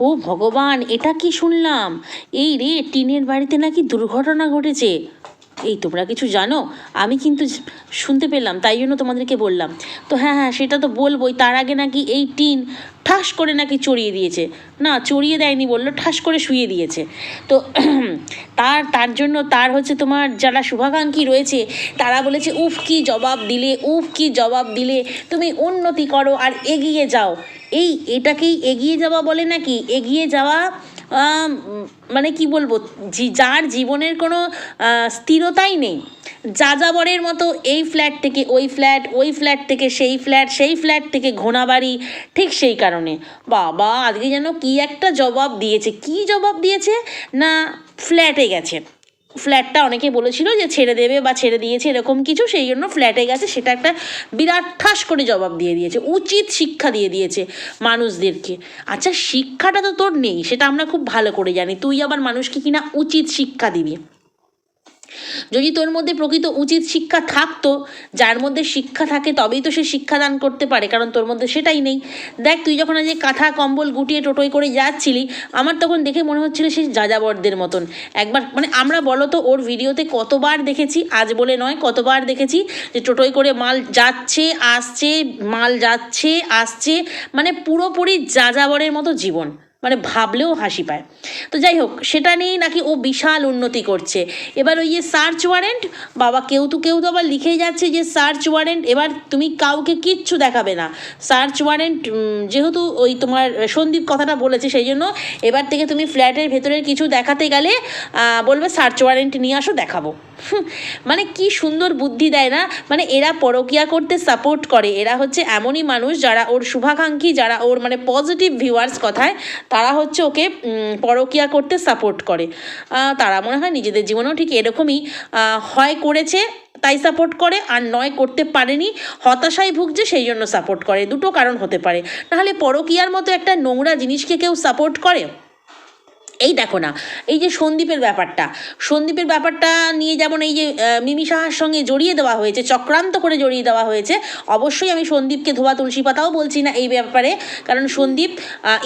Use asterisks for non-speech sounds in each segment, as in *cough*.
ও ভগবান এটা কি শুনলাম? এই রে টিনের বাড়িতে নাকি দুর্ঘটনা ঘটেছে। এই, তোমরা কিছু জানো? আমি কিন্তু শুনতে পেলাম, তাই জন্য তোমাদেরকে বললাম। তো হ্যাঁ হ্যাঁ সেটা তো বলবোই, তার আগে নাকি এই টিন ঠাস করে নাকি চড়িয়ে দিয়েছে। না, চড়িয়ে দেয়নি বলল, ঠাস করে শুয়ে দিয়েছে। তো *clears throat* তার তার জন্য তার হচ্ছে তোমার যারা শুভাকাঙ্ক্ষী রয়েছে, তারা বলেছে, উফ, কি জবাব দিলে, উফ, কি জবাব দিলে, তুমি উন্নতি করো আর এগিয়ে যাও। এই, এটাকেই এগিয়ে যাওয়া বলে নাকি? এগিয়ে যাওয়া মানে কি বলব যার জীবনের কোনো স্থিরতাই নেই। যাযাবরের মতো এই ফ্ল্যাট থেকে ওই ফ্ল্যাট ওই ফ্ল্যাট থেকে সেই ফ্ল্যাট সেই ফ্ল্যাট থেকে ঘোনাবাড়ি ঠিক সেই কারণে। বাবা, আজকে যেন কি একটা জবাব দিয়েছে। কি জবাব দিয়েছে? না ফ্ল্যাটে গেছে। ফ্ল্যাটটা অনেকে বলেছিল যে ছেড়ে দেবে বা ছেড়ে দিয়েছে, এরকম কিছু, সেই জন্য ফ্ল্যাটে গেছে। সেটা একটা বিরাট ঠাস করে জবাব দিয়ে দিয়েছে, উচিত শিক্ষা দিয়ে দিয়েছে মানুষদেরকে। আচ্ছা শিক্ষাটা তো তোর নেই, সেটা আমরা খুব ভালো করে জানি। তুই আবার মানুষকে কিনা উচিত শিক্ষা দিবি। যদি তোর মধ্যে প্রকৃত উচিত শিক্ষা থাকতো, যার মধ্যে শিক্ষা থাকে তবেই তো সে শিক্ষাদান করতে পারে, কারণ তোর মধ্যে সেটাই নেই। দেখ, তুই যখন আজ কাঁথা, কম্বল গুটিয়ে টোটোই করে যাচ্ছিলি, আমার তখন দেখে মনে হচ্ছিল সেই যাযাবরদের মতন। একবার মানে আমরা বলো তো, ওর ভিডিওতে কতবার দেখেছি, আজ বলে নয়, কতবার দেখেছি যে টোটোই করে মাল যাচ্ছে, আসছে, মাল যাচ্ছে, আসছে মানে পুরোপুরি যাযাবরের মতো জীবন। মানে ভাবলেও হাসি পায়। তো যাই হোক, সেটা নিয়েই নাকি ও বিশাল উন্নতি করছে। এবার ওই যে সার্চ ওয়ারেন্ট বাবা কেউ তো কেউ তো আবার লিখেই যাচ্ছে যে সার্চ ওয়ারেন্ট এবার তুমি কাউকে কিচ্ছু দেখাবে না। সার্চ ওয়ারেন্ট যেহেতু ওই তোমার সন্দীপ কথাটা বলেছে, সেই জন্য এবার থেকে তুমি ফ্ল্যাটের ভেতরের কিছু দেখাতে গেলে বলবে সার্চ ওয়ারেন্ট নিয়ে আসো, দেখাবো। মানে কি সুন্দর বুদ্ধি দেয় না? মানে এরা পরকিয়া করতে সাপোর্ট করে। এরা হচ্ছে এমনই মানুষ যারা ওর শুভাকাঙ্ক্ষী, যারা ওর মানে পজিটিভ ভিউয়ার্স কথায়, তারা হচ্ছে ওকে পরকিয়া করতে সাপোর্ট করে। তারা মনে হয় নিজেদের জীবনেও ঠিক এরকমই হয় করেছে, তাই সাপোর্ট করে, আর নয় করতে পারেনি, হতাশায় ভুগছে, সেই জন্য সাপোর্ট করে। দুটো কারণ হতে পারে। নাহলে পরকিয়ার মতো একটা নোংরা জিনিসকে কেউ সাপোর্ট করে? এই দেখো না, এই যে সন্দীপের ব্যাপারটা সন্দীপের ব্যাপারটা নিয়ে যেমন এই যে মিমি সাহার সঙ্গে জড়িয়ে দেওয়া হয়েছে, চক্রান্ত করে জড়িয়ে দেওয়া হয়েছে, অবশ্যই আমি সন্দীপকে ধোয়া তুলসী পাতাও বলছি না এই ব্যাপারে, কারণ সন্দীপ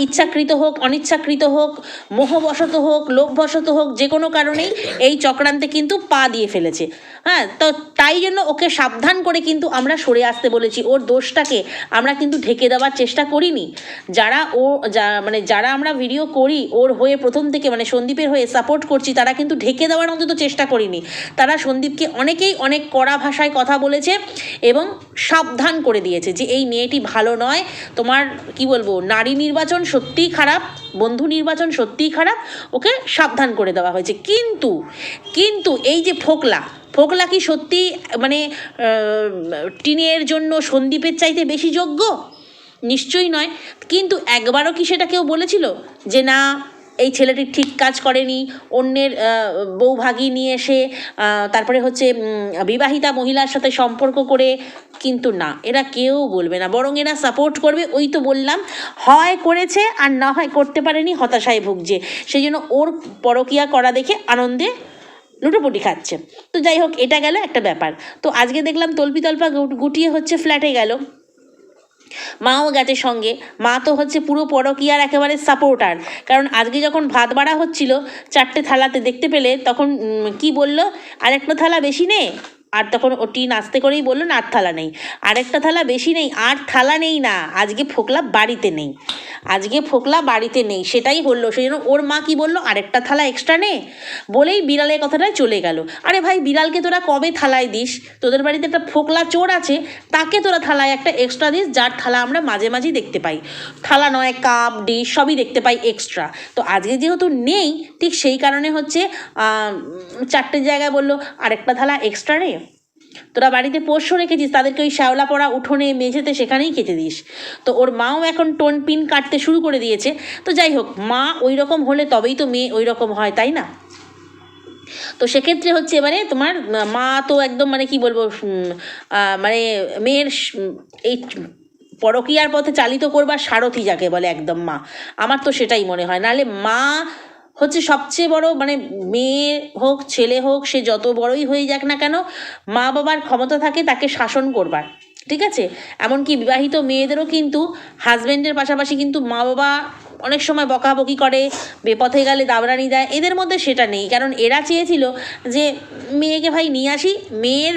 ইচ্ছাকৃত হোক, অনিচ্ছাকৃত হোক, মোহবশত হোক লোভবশত হোক, যে কোনো কারণেই এই চক্রান্তে কিন্তু পা দিয়ে ফেলেছে। হ্যাঁ তো তাই জন্য ওকে সাবধান করে কিন্তু আমরা সরে আসতে বলেছি। ওর দোষটাকে আমরা কিন্তু ঢেকে দেওয়ার চেষ্টা করিনি। যারা ও, যা মানে যারা আমরা ভিডিও করি, ওর হয়ে প্রথম থেকে মানে সন্দীপের হয়ে সাপোর্ট করছি, তারা কিন্তু ঢেকে দেওয়ার অন্তত চেষ্টা করিনি। তারা সন্দীপকে অনেকেই অনেক কড়া ভাষায় কথা বলেছে এবং সাবধান করে দিয়েছে যে এই মেয়েটি ভালো নয়। তোমার, কি বলব, নারী নির্বাচন সত্যিই খারাপ, বন্ধু নির্বাচন সত্যিই খারাপ, ওকে সাবধান করে দেওয়া হয়েছে। কিন্তু কিন্তু এই যে ফোকলা ফোকলা কি সত্যি মানে টিনের জন্য সন্দীপের চাইতে বেশি যোগ্য? নিশ্চয়ই নয়। কিন্তু একবারও কি সেটা কেউ বলেছিল? যে না এই ছেলেটি ঠিক কাজ করেনি অন্যের আহ, বউভাগী নিয়ে এসে তারপরে হচ্ছে বিবাহিতা মহিলার সাথে সম্পর্ক করে কিন্তু না এরা কেউ বলবে না। বরং এরা সাপোর্ট করবে ওই তো বললাম হয় করেছে আর না হয় করতে পারেনি হতাশায় ভুগছে। সেই জন্য ওর পরকিয়া করা দেখে আনন্দে লুটোপুটি খাচ্ছে। তো যাই হোক, এটা গেল একটা ব্যাপার। তো আজকে দেখলাম তল্পি তল্পা গুট- গুটিয়ে হচ্ছে ফ্ল্যাটে গেল। মাও গেছে সঙ্গে। মা তো হচ্ছে পুরো পরকিয়ার একেবারে সাপোর্টার কারণ আজকে যখন ভাত বাড়া হচ্ছিল, চারটে থালাতে দেখতে পেলে, তখন কি কি আর একটা থালা বেশি নে? আর তখন ওটি নাচতে করেই বলল আর থালা নেই। আরেকটা থালা বেশি নেই, আর থালা নেই না। আজকে ফোকলা বাড়িতে নেই। আজকে ফোকলা বাড়িতে নেই, সেটাই বলল সেই জন্য ওর মা কি বলল, আরেকটা থালা এক্সট্রা নে। বলেই বিড়ালের কথাটা চলে গেল। আরে ভাই, বিড়ালকে তোরা কবে থালায় দিস? তোদের বাড়িতে একটা ফোকলা চোর আছে, তাকে তোরা থালায় একটা এক্সট্রা দিস, যার থালা আমরা মাঝে মাঝেই দেখতে পাই। থালা নয়, কাপ, ডিশ, সবই দেখতে পাই এক্সট্রা তো আজকে যেহেতু নেই, ঠিক সেই কারণে হচ্ছে চারটে জায়গায় বলল, আরেকটা থালা এক্সট্রা নে? তোরা বাড়িতে পোষ্য রেখেছিস, তাদেরকে ওই শ্যাওলা পড়া উঠোনে, মেঝেতে সেখানেই কেটে দিস। তো ওর মাও এখন টোন পিন কাটতে শুরু করে দিয়েছে। তো যাই হোক, মা ওই রকম হলে তবেই তো মেয়ে ওই রকম হয়, তাই না? তো সেক্ষেত্রে হচ্ছে এবারে তোমার মা তো একদম মানে কি বলব মানে মেয়ের এই পরকীয়ার পথে চালিত করবার সারথি যাকে বলে একদম মা। আমার তো সেটাই মনে হয়। নাহলে মা হচ্ছে সবচেয়ে বড় মানে মেয়ে হোক, ছেলে হোক, সে যত বড়ই হয়ে যাক না কেন, মা বাবার ক্ষমতা থাকে তাকে শাসন করবার, ঠিক আছে এমনকি বিবাহিত মেয়েদেরও কিন্তু হাজব্যান্ডের পাশাপাশি কিন্তু মা বাবা অনেক সময় বকাবকি করে, বেপথে গেলে দাবরানি দেয়, এদের মধ্যে সেটা নেই কারণ এরা চেয়েছিল যে, মেয়েকে ভাই নিয়ে আসি, মেয়ের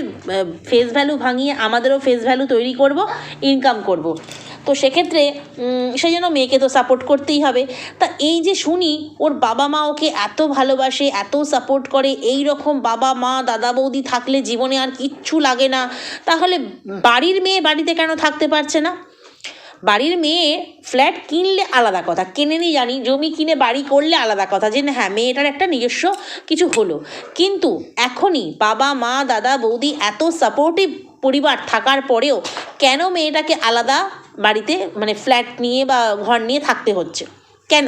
ফেস ভ্যালু ভাঙিয়ে আমাদেরও ফেস ভ্যালু তৈরি করব ইনকাম করব। তো সেক্ষেত্রে সেই জন্য মেয়েকে তো সাপোর্ট করতেই হবে। তা এই যে শুনি, ওর বাবা মা ওকে এত ভালোবাসে, এত সাপোর্ট করে এই রকম বাবা মা, দাদা বৌদি থাকলে জীবনে আর কিচ্ছু লাগে না। তাহলে বাড়ির মেয়ে বাড়িতে কেন থাকতে পারছে না? বাড়ির মেয়ে ফ্ল্যাট কিনলে আলাদা কথা কেনেনি জানি, জমি কিনে বাড়ি করলে আলাদা কথা, যে হ্যাঁ মেয়েটার একটা নিজস্ব কিছু হলো। কিন্তু এখনই বাবা মা, দাদা বৌদি এত সাপোর্টিভ পরিবার থাকার পরেও কেন মেয়েটাকে আলাদা বাড়িতে মানে ফ্ল্যাট নিয়ে বা ঘর নিয়ে থাকতে হচ্ছে। কেন?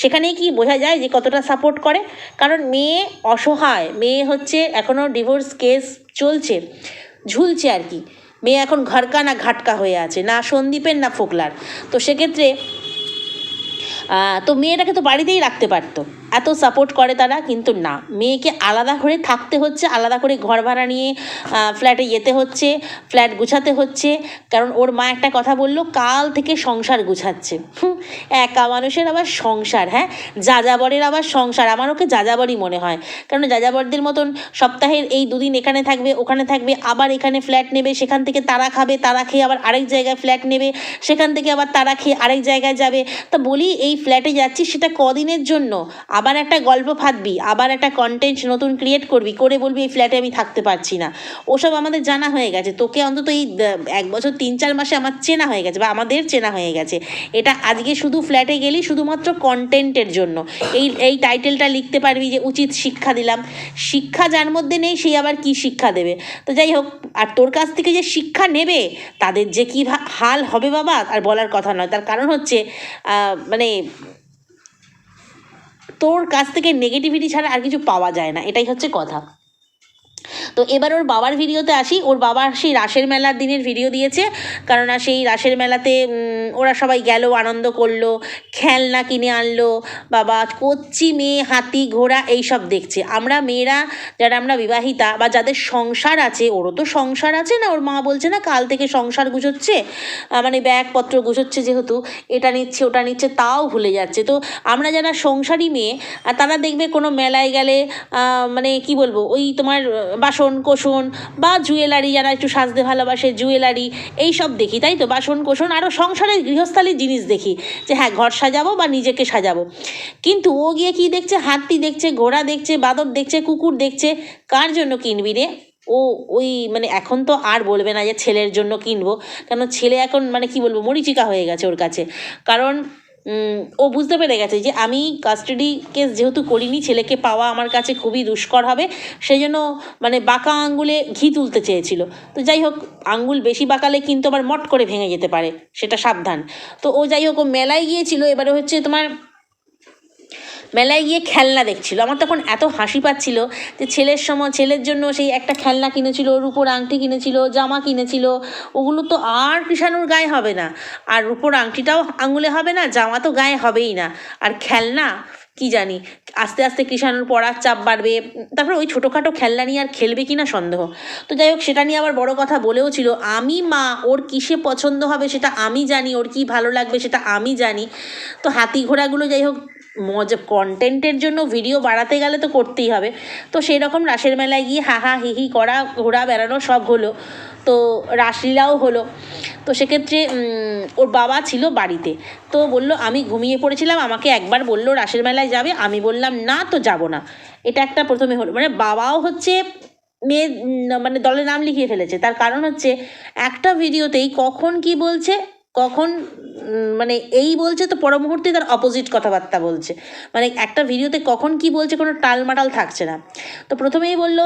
সেখানেই কি বোঝা যায় যে কতটা সাপোর্ট করে? কারণ মেয়ে অসহায়, মেয়ে হচ্ছে এখনও ডিভোর্স কেস চলছে, ঝুলছে আর কি। মেয়ে এখন ঘরকা না ঘাটকা হয়ে আছে, না সন্দীপের না ফোকলার। তো সেক্ষেত্রে তো মেয়েটাকে তো বাড়িতেই রাখতে পারতো। এত সাপোর্ট করে তারা, কিন্তু না। মেয়েকে আলাদা করে থাকতে হচ্ছে, আলাদা করে ঘর ভাড়া নিয়ে ফ্ল্যাটে যেতে হচ্ছে ফ্ল্যাট গুছাতে হচ্ছে। কারণ ওর মা একটা কথা বলল, কাল থেকে সংসার গুছাচ্ছে। একা মানুষের আবার সংসার হ্যাঁ? যাযাবরের আবার সংসার, আমার ওকে যাযাবরই মনে হয়। কারণ যাযাবরদের মতন সপ্তাহের এই দুদিন এখানে থাকবে, ওখানে থাকবে, আবার এখানে ফ্ল্যাট নেবে, সেখান থেকে তারা খাবে, তারা খেয়ে আবার আরেক জায়গায় ফ্ল্যাট নেবে, সেখান থেকে আবার তারা খেয়ে আরেক জায়গায় যাবে। তা বলি, এই ফ্ল্যাটে যাচ্ছি সেটা কদিনের জন্য? আবার একটা গল্প ফাঁদবি, আবার একটা কন্টেন্ট নতুন ক্রিয়েট করবি, করে বলবি এই ফ্ল্যাটে আমি থাকতে পারছি না। ওসব আমাদের জানা হয়ে গেছে। তোকে অন্তত এই এক বছর তিন চার মাসে আমার চেনা হয়ে গেছে বা আমাদের চেনা হয়ে গেছে। এটা আজকে শুধু ফ্ল্যাটে গেলি শুধুমাত্র কন্টেন্টের জন্য। এই এই টাইটেলটা লিখতে পারবি যে উচিত শিক্ষা দিলাম। শিক্ষা যার মধ্যে নেই সেই আবার কি শিক্ষা দেবে? তো যাই হোক, আর তোর কাছ থেকে যে শিক্ষা নেবে, তাদের যে কী হাল হবে বাবা, আর বলার কথা নয়। তার কারণ হচ্ছে মানে তোর কাছ থেকে নেগেটিভিটি ছাড়া আর কিছু পাওয়া যায় না। এটাই হচ্ছে কথা। তো এবার ওর বাবার ভিডিওতে আসি। ওর বাবা সেই রাসের মেলার দিনের ভিডিও দিয়েছে। কারণ সেই রাসের মেলাতে ওরা সবাই গেল আনন্দ করল খেলনা কিনে আনলো বাবা কচ্ছি মেয়ে হাতি ঘোড়া এইসব দেখছে। আমরা মেয়েরা যারা আমরা বিবাহিতা বা যাদের সংসার আছে ওরও তো সংসার আছে না ওর মা বলছে না কাল থেকে সংসার গুছোচ্ছে মানে ব্যাগপত্র গুছোচ্ছে যেহেতু এটা নিচ্ছে ওটা নিচ্ছে তাও ভুলে যাচ্ছে। তো আমরা যারা সংসারী মেয়ে তারা দেখবে কোনো মেলায় গেলে মানে কি বলব ওই তোমার আহ, বাসন কোসন বা জুয়েলারি, যারা একটু সাজতে ভালোবাসে জুয়েলারি এই সব দেখি, তাই তো? বাসন কোসন আরও সংসারের গৃহস্থালির জিনিস দেখি, যে হ্যাঁ ঘর সাজাবো বা নিজেকে সাজাবো। কিন্তু ও গিয়ে কি দেখছে? হাতি দেখছে, ঘোড়া দেখছে, বাদর দেখছে, কুকুর দেখছে, কার জন্য কিনবি রে? ও ওই মানে এখন তো আর বলবে না যে ছেলের জন্য কিনবো, কেন ছেলে এখন মানে কি বলব, মরিচিকা হয়ে গেছে ওর কাছে। কারণ ও বুঝতে পেরে গেছে যে আমি কাস্টাডি কেস যেহেতু করিনি, ছেলেকে পাওয়া আমার কাছে খুবই দুষ্কর হবে। সেই জন্য মানে বাঁকা আঙ্গুলে ঘি তুলতে চেয়েছিল। তো যাই হোক, আঙ্গুল বেশি বাঁকালে কিন্তু আবার মট করে ভেঙে যেতে পারে, সেটা সাবধান। তো ও যাই হোক, ও মেলায় গিয়েছিল, এবারে হচ্ছে তোমার মেলায় গিয়ে খেলনা দেখছিল। আমার তখন এত হাসি পাচ্ছিল যে ছেলের সময়, ছেলের জন্য সেই একটা খেলনা কিনেছিল ওর উপর আংটি কিনেছিল, জামা কিনেছিল। ওগুলো তো আর কৃষাণুর গায়ে হবে না। আর উপর আংটিটাও আঙুলে হবে না, জামা তো গায়ে হবেই না। আর খেলনা, কি জানি, আস্তে আস্তে কৃষাণুর পড়ার চাপ বাড়বে। তারপরে ওই ছোটোখাটো খেলনা নিয়ে আর খেলবে কি না সন্দেহ। তো যাই হোক, সেটা নিয়ে আবার বড় কথা বলেও ছিল, আমি মা, ওর কিসে পছন্দ হবে সেটা আমি জানি, ওর কি ভালো লাগবে সেটা আমি জানি। তো হাতি ঘোড়াগুলো যাই হোক মজা কন্টেন্টের জন্য ভিডিও বাড়াতে গেলে তো করতেই হবে। তো সেই রকম রাসের মেলায় গিয়ে হা হা, হি হি, করা, ঘোরা, বেড়ানো সব হলো। তো রাসলীলাও হলো। তো সেক্ষেত্রে ওর বাবা ছিল বাড়িতে। তো বলল, আমি ঘুমিয়ে পড়েছিলাম, আমাকে একবার বলল রাসের মেলায় যাবে। আমি বললাম, না, তো যাব না। এটা একটা প্রথমে হলো। মানে বাবাও হচ্ছে মেয়ে মানে দলে নাম লিখিয়ে ফেলেছে। তার কারণ হচ্ছে একটা ভিডিওতেই কখন কি বলছে কখন মানে এই বলছে তো পর মুহূর্তে তার অপোজিট কথাবার্তা বলছে। মানে একটা ভিডিওতে কখন কি বলছে কোনো টালমাটাল থাকছে না। তো প্রথমেই বলল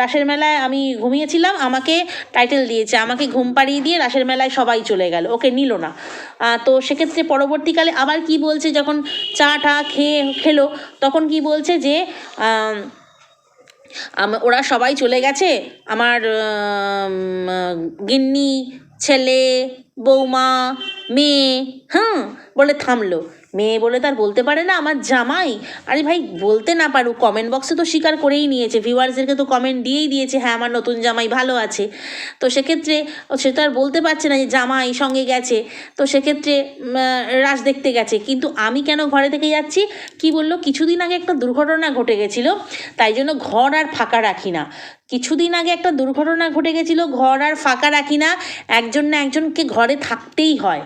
রাসের মেলায় আমি ঘুমিয়েছিলাম, আমাকে টাইটেল দিয়েছে, আমাকে ঘুম পাড়িয়ে দিয়ে রাসের মেলায় সবাই চলে গেল, ওকে নিল না। তো সেক্ষেত্রে পরবর্তীকালে আবার কি বলছে, যখন চা টা খেয়ে খেলো, তখন কি বলছে যে ওরা সবাই চলে গেছে, আমার গিন্নি ছেলে, বৌমা, মেয়ে হ্যাঁ বলে থামলো। মেয়ে বলে তার বলতে পারে না আমার জামাই। আরে ভাই, বলতে না পারুক কমেন্ট বক্সে তো স্বীকার করেই নিয়েছে। ভিউয়ার্সদেরকে তো কমেন্ট দিয়েই দিয়েছে হ্যাঁ আমার নতুন জামাই ভালো আছে। তো সেক্ষেত্রে সে তো আর বলতে পারছে না যে জামাই সঙ্গে গেছে। তো সেক্ষেত্রে রাস দেখতে গেছে। কিন্তু আমি কেন ঘরে থেকে যাচ্ছি? কি বলল? কিছুদিন আগে একটা দুর্ঘটনা ঘটে গেছিল। তাই জন্য ঘর আর ফাঁকা রাখি না। কিছুদিন আগে একটা দুর্ঘটনা ঘটে গেছিল, ঘর আর ফাঁকা রাখি না, একজন না একজনকে ঘরে থাকতেই হয়।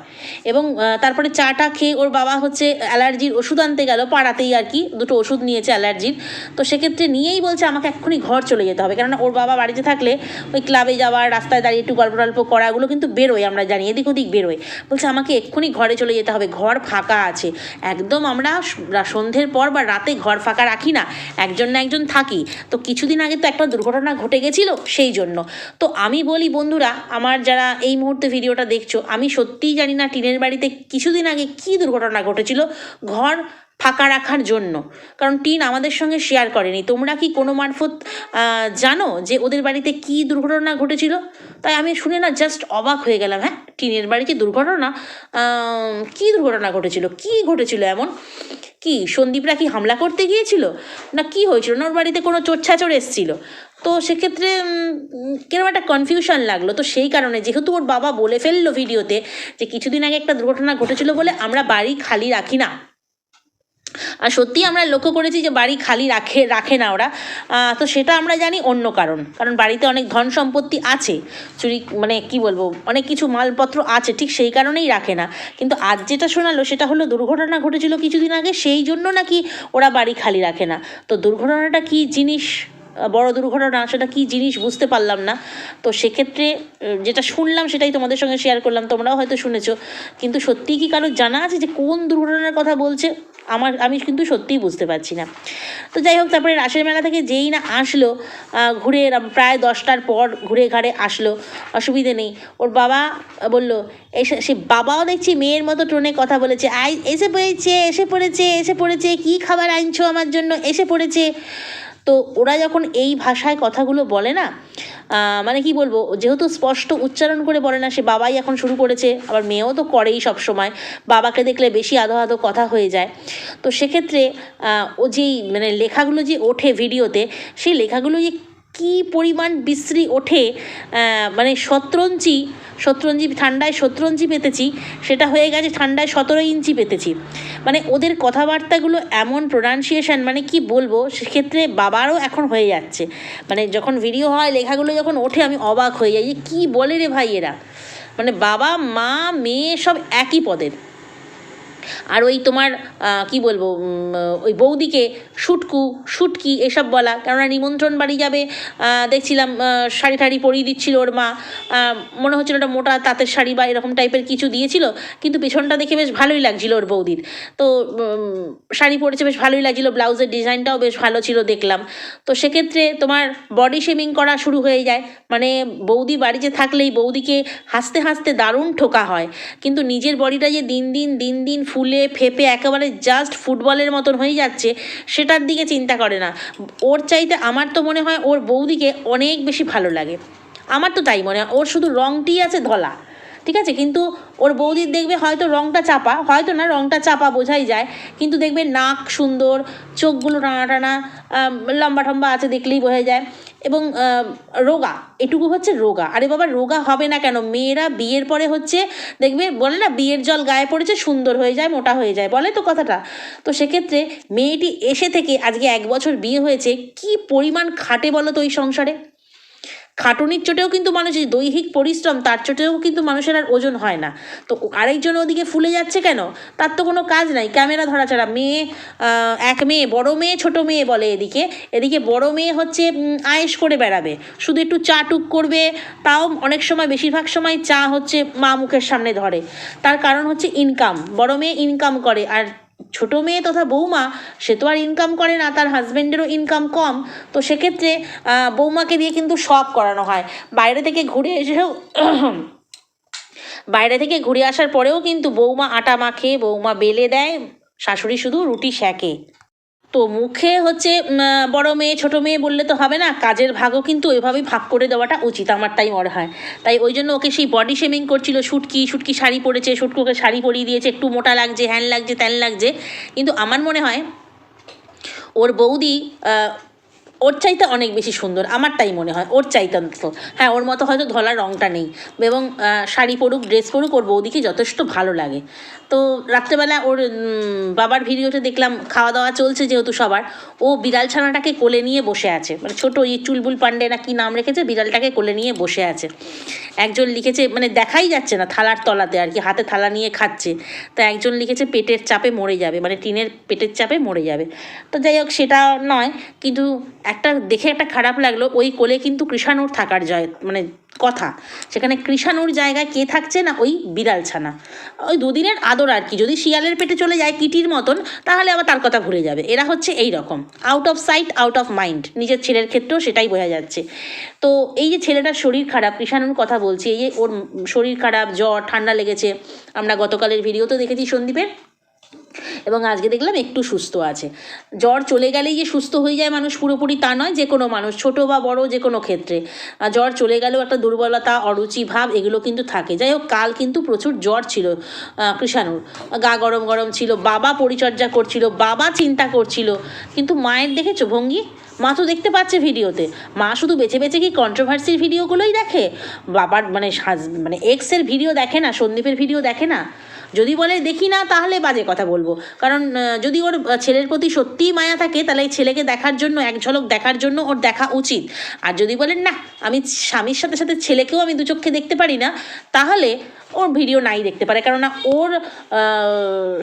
এবং তারপরে চাটা খেয়ে ওর বাবা হচ্ছে অ্যালার্জির ওষুধ আনতে গেল, পাড়াতেই আর কি, দুটো ওষুধ নিয়েছে অ্যালার্জির। তো সেক্ষেত্রে নিয়েই বলছে, আমাকে এক্ষুনি ঘর চলে যেতে হবে। কেননা ওর বাবা বাড়িতে থাকলে ওই ক্লাবে যাওয়া, রাস্তায় দাঁড়িয়ে একটু গল্প টল্প করাগুলো কিন্তু বেরোয় আমরা জানি, এদিক ওদিক বেরোয়। বলছে, আমাকে এক্ষুনি ঘরে চলে যেতে হবে, ঘর ফাঁকা আছে। একদম আমরা সন্ধ্যের পর বা রাতে ঘর ফাঁকা রাখি না, একজন না একজন থাকি। তো কিছুদিন আগে তো একটা দুর্ঘটনা ঘটে গেছিল সেই জন্য। তো আমি বলি, বন্ধুরা, আমার যারা এই মুহূর্তে ভিডিওটা দেখছ, আমি সত্যিই জানি না টিনের বাড়িতে কিছুদিন আগে কী দুর্ঘটনা ঘটেছিল ঘর ফাঁকা রাখার জন্য। কারণ টিন আমাদের সঙ্গে শেয়ার করেনি। তোমরা কি কোনো মারফত জানো যে ওদের বাড়িতে কী দুর্ঘটনা ঘটেছিল? তাই আমি শুনে না জাস্ট অবাক হয়ে গেলাম হ্যাঁ? টিনের বাড়িতে দুর্ঘটনা? কী দুর্ঘটনা ঘটেছিল? কী ঘটেছিল এমন? কি সন্দীপরা কি হামলা করতে গিয়েছিল? না কি হয়েছিল? ওর বাড়িতে কোনো চোরছাচর এসছিল? তো সেক্ষেত্রে কীরকম একটা কনফিউশন লাগল। তো সেই কারণে যেহেতু ওর বাবা বলে ফেলল ভিডিওতে যে কিছুদিন আগে একটা দুর্ঘটনা ঘটেছিল বলে আমরা বাড়ি খালি রাখি না। আর সত্যিই আমরা লক্ষ্য করেছি যে বাড়ি খালি রাখে রাখে না ওরা। তো সেটা আমরা জানি অন্য কারণ। কারণ বাড়িতে অনেক ধন সম্পত্তি আছে। চুরি মানে কি বলব, অনেক কিছু মালপত্র আছে, ঠিক সেই কারণেই রাখে না। কিন্তু আজ যেটা শোনালো সেটা হলো দুর্ঘটনা ঘটেছিল কিছুদিন আগে, সেই জন্য নাকি ওরা বাড়ি খালি রাখে না। তো দুর্ঘটনাটা কি জিনিস বড় দুর্ঘটনা, সেটা কী জিনিস বুঝতে পারলাম না। তো সেক্ষেত্রে যেটা শুনলাম সেটাই তোমাদের সঙ্গে শেয়ার করলাম, তোমরাও হয়তো শুনেছো। কিন্তু সত্যিই কি কারোর জানা আছে যে কোন দুর্ঘটনার কথা বলছে? আমার, আমি কিন্তু সত্যিই বুঝতে পারছি না। তো যাই হোক, তারপরে রাসের মেলা থেকে যেই না আসলো ঘুরে প্রায় দশটার পর ঘুরে ঘাড়ে আসলো, অসুবিধে নেই। ওর বাবা বলল, এসে, সে বাবাও দেখছি মেয়ের মতো টোনে কথা বলেছে, আই, এসে পড়েছে এসে পড়েছে এসে পড়েছে, কী খাবার আনছো আমার জন্য? এসে পড়েছে। তো ওরা যখন এই ভাষায় কথাগুলো বলে না মানে কি বলব, যেহেতু স্পষ্ট উচ্চারণ করে বলে না, সে বাবাই এখন শুরু করেছে, আবার মেয়েও তো করেই সব সময় বাবাকে দেখলে বেশি আধো আধো কথা হয়ে যায়। তো সেক্ষেত্রে ও যেই মানে লেখাগুলো যে ওঠে ভিডিওতে, সেই লেখাগুলো যে কী পরিমাণ বিশ্রী ওঠে মানে শতরঞ্চি শতরঞ্জি ঠান্ডায় শতরঞ্জি পেতেছি, সেটা হয়ে গেছে ঠান্ডায় সতেরো ইঞ্চি পেতেছি। মানে ওদের কথাবার্তাগুলো এমন প্রোনাউন্সিয়েশন মানে কি বলব, সেক্ষেত্রে বাবারও এখন হয়ে যাচ্ছে। মানে যখন ভিডিও হয়, লেখাগুলো যখন ওঠে, আমি অবাক হয়ে যাই যে কী বলে রে ভাই এরা? মানে বাবা, মা, মেয়ে সব একই পদের। আর ওই তোমার কি বলব ওই বৌদিকে শুটকু শুটকি এসব বলা। কেননা নিমন্ত্রণ বাড়ি যাবে দেখছিলাম শাড়ি টাড়ি পরিয়ে দিচ্ছিল ওর মা। মনে হচ্ছিল একটা মোটা তাঁতের শাড়ি বা এরকম টাইপের কিছু দিয়েছিল, কিন্তু পেছনটা দেখে বেশ ভালোই লাগছিল ওর বৌদির। তো শাড়ি পরেছে বেশ ভালোই লাগছিল, ব্লাউজের ডিজাইনটাও বেশ ভালো ছিল দেখলাম। তো সেক্ষেত্রে তোমার বডি শেমিং করা শুরু হয়ে যায়। মানে বৌদি বাড়িতে থাকলেই বৌদিকে হাসতে হাসতে দারুণ ঠোকা হয়। কিন্তু নিজের বডিটা যে দিন দিন দিন দিন ফুলে ফেপে একেবারে জাস্ট ফুটবলের মতন হয়ে যাচ্ছে, সেটার দিকে চিন্তা করে না। ওর চাইতে আমার তো মনে হয় ওর বৌদিকে অনেক বেশি ভালো লাগে। আমার তো তাই মনে হয়, ওর শুধু রঙটি আছে ধলা, ঠিক আছে? কিন্তু ওর বৌদির দেখবে হয়তো রঙটা চাপা, হয়তো না রঙটা চাপা বোঝাই যায়, কিন্তু দেখবে নাক সুন্দর, চোখগুলো টানা টানা লম্বা টম্বা আছে দেখলেই বোঝা যায়। এবং রোগা, এটুকু হচ্ছে রোগা। আরে বাবা, রোগা হবে না কেন? মেয়েরা বিয়ের পরে হচ্ছে, দেখবে, বলে না, বিয়ের জল গায়ে পড়েছে, সুন্দর হয়ে যায়, মোটা হয়ে যায়, বলে তো কথাটা? তো সেক্ষেত্রে মেয়েটি এসে থেকে আজকে এক বছর বিয়ে হয়েছে, কি পরিমাণ খাটে বলো তো ওই সংসারে? খাটুনির চোটেও কিন্তু মানুষের দৈহিক পরিশ্রম, তার চোটেও কিন্তু মানুষের আর ওজন হয় না। তো আরেকজন ওদিকে ফুলে যাচ্ছে কেন? তার তো কোনো কাজ নাই। ক্যামেরা ধরা ছাড়া মেয়ে এক মেয়ে, বড় মেয়ে, ছোট মেয়ে বলে এদিকে। এদিকে বড় মেয়ে হচ্ছে আয়েশ করে বেড়াবে। শুধু একটু চা টুক করবে, তাও অনেক সময়, বেশিরভাগ সময় চা হচ্ছে মা মুখের সামনে ধরে। তার কারণ হচ্ছে ইনকাম বড় মেয়ে ইনকাম করে, আর ছোট মেয়ে তথা বৌমা, সে তো আর ইনকাম করে না, তার হাজব্যান্ডেরও ইনকাম কম। তো সেক্ষেত্রে বৌমাকে দিয়ে কিন্তু সব করানো হয়। বাইরে থেকে ঘুরে এসেও *coughs* বাইরে থেকে ঘুরে আসার পরেও কিন্তু বৌমা আটা মাখে, বৌমা বেলে দেয়, শাশুড়ি শুধু রুটি সেঁকে। তো মুখে হচ্ছে বড় মেয়ে, ছোট মেয়ে বললে তো হবে না। কাজের ভাগও কিন্তু ওইভাবেই ভাগ করে দেওয়াটা উচিত, আমার তাই মনে হয়। তাই ওই জন্য ওকে সেই বডি শেমিং করছিল শুটকি শুটকি শাড়ি পরেছে শুটকি ওকে শাড়ি পরিয়ে দিয়েছে, একটু মোটা লাগছে, হ্যান লাগছে, ত্যান লাগছে। কিন্তু আমার মনে হয়, ওর বৌদি ওর চাইতে অনেক বেশি সুন্দর আমার তাই মনে হয়, ওর চাইতে অন্তত। হ্যাঁ ওর মতো হয়তো ধলার রঙটা নেই, এবং শাড়ি পরুক, ড্রেস পরুক, ওর বৌদিকে যথেষ্ট ভালো লাগে। তো রাত্রেবেলা ওর বাবার ভিডিওতে দেখলাম খাওয়া দাওয়া চলছে যেহেতু সবার, ও বিড়াল ছানাটাকে কোলে নিয়ে বসে আছে। মানে ছোটো এই চুলবুল পান্ডে না কি নাম রেখেছে, বিড়ালটাকে কোলে নিয়ে বসে আছে। একজন লিখেছে মানে দেখাই যাচ্ছে না থালার তলাতে আর কি, হাতে থালা নিয়ে খাচ্ছে। তো একজন লিখেছে, পেটের চাপে মরে যাবে। মানে টিনের পেটের চাপে মরে যাবে। তো যাই হোক, সেটা নয়, কিন্তু একটা দেখে একটা খারাপ লাগল, ওই কোলে কিন্তু কৃষাণুর থাকার জয় মানে কথা। সেখানে কৃষাণুর জায়গায় কে থাকছে না? ওই বিড়াল ছানা। ওই দুদিনের আদর আর কি। যদি শিয়ালের পেটে চলে যায় কিটির মতন, তাহলে আবার তার কথা ভুলে যাবে। এরা হচ্ছে এই রকম। Out of sight out of mind নিজের ছেলের ক্ষেত্রেও সেটাই বোঝা যাচ্ছে। তো এই যে ছেলেটার শরীর খারাপ, কৃষাণুর কথা বলছি, এই যে ওর শরীর খারাপ, জ্বর, ঠান্ডা লেগেছে। আমরা গতকালের ভিডিওতে দেখেছি সন্দীপের। এবং আজকে দেখলাম একটু সুস্থ আছে। জ্বর চলে গেলেই যে সুস্থ হয়ে যায় মানুষ পুরোপুরি তা নয়, যে কোনো মানুষ, ছোট বা বড় যে কোনো ক্ষেত্রে। জ্বর চলে গেলেও একটা দুর্বলতা, অরুচি, ভাব এগুলো কিন্তু থাকে। যাই হোক, কাল কিন্তু প্রচুর জ্বর ছিল কৃষাণুর। গা গরম গরম ছিল, বাবা পরিচর্যা করছিল, বাবা চিন্তা করছিল। কিন্তু মায়ের দেখেছ ভঙ্গি? মা তো দেখতে পাচ্ছে ভিডিওতে। মা শুধু বেছে বেছে কি কন্ট্রোভার্সির ভিডিওগুলোই দেখে? বাবার মানে মানে এক্সের ভিডিও দেখে না, সন্দীপের ভিডিও দেখে না? যদি বলে দেখি না, তাহলে বাজে কথা বলব। কারণ যদি ওর ছেলের প্রতি সত্যিই মায়া থাকে, তাহলে এই ছেলেকে দেখার জন্য, এক ঝলক দেখার জন্য ওর দেখা উচিত। আর যদি বলেন না, আমি স্বামীর সাথে সাথে ছেলেকেও আমি দু চোখে দেখতে পারি না, তাহলে ওর ভিডিও নাই দেখতে পারে। কেননা ওর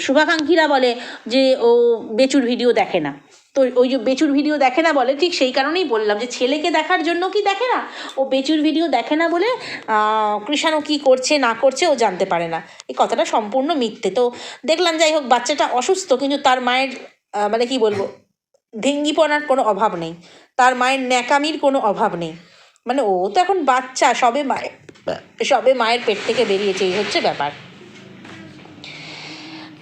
শুভাকাঙ্ক্ষীরা বলে যে, ও বেচুর ভিডিও দেখে না। তো ওই যে বেচুর ভিডিও দেখে না বলে? ঠিক সেই কারণেই বললাম যে ছেলেকে দেখার জন্য কি দেখে না? ও বেচুর ভিডিও দেখে না বলে কৃষাণু কি করছে, না করছে, ও জানতে পারে না। এই কথাটা সম্পূর্ণ মিথ্যে। তো দেখলাম, যাই হোক, বাচ্চাটা অসুস্থ, কিন্তু তার মায়ের মানে কি বলব ভেঙ্গিপনার কোনো অভাব নেই। তার মায়ের ন্যাকামির কোনো অভাব নেই। মানে ও তো এখন বাচ্চা, সবে মায়ের সবে মায়ের পেট থেকে বেরিয়েছে, এই হচ্ছে ব্যাপার।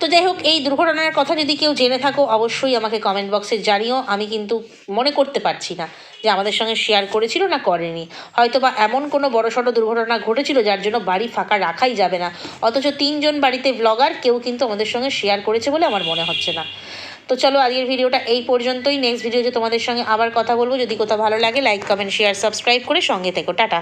তো যাই হোক, এই দুর্ঘটনার কথা যদি কেউ জেনে থাকো, অবশ্যই আমাকে কমেন্ট বক্সে জানিও। আমি কিন্তু মনে করতে পারছি না যে আমাদের সঙ্গে শেয়ার করেছিল না করেনি। হয়তো বা এমন কোনো বড়সড় দুর্ঘটনা ঘটেছিল যার জন্য বাড়ি ফাঁকা রাখাই যাবে না। অথচ তিনজন বাড়িতে ব্লগার কেউ কিন্তু আমাদের সঙ্গে শেয়ার করেছে বলে আমার মনে হচ্ছে না। তো চলো, আজকের ভিডিওটা এই পর্যন্তই। নেক্সট ভিডিওতে তোমাদের সঙ্গে আবার কথা বলব। যদি কোথাও ভালো লাগে লাইক কমেন্ট শেয়ার সাবস্ক্রাইব করে সঙ্গে থেকো। টাটা।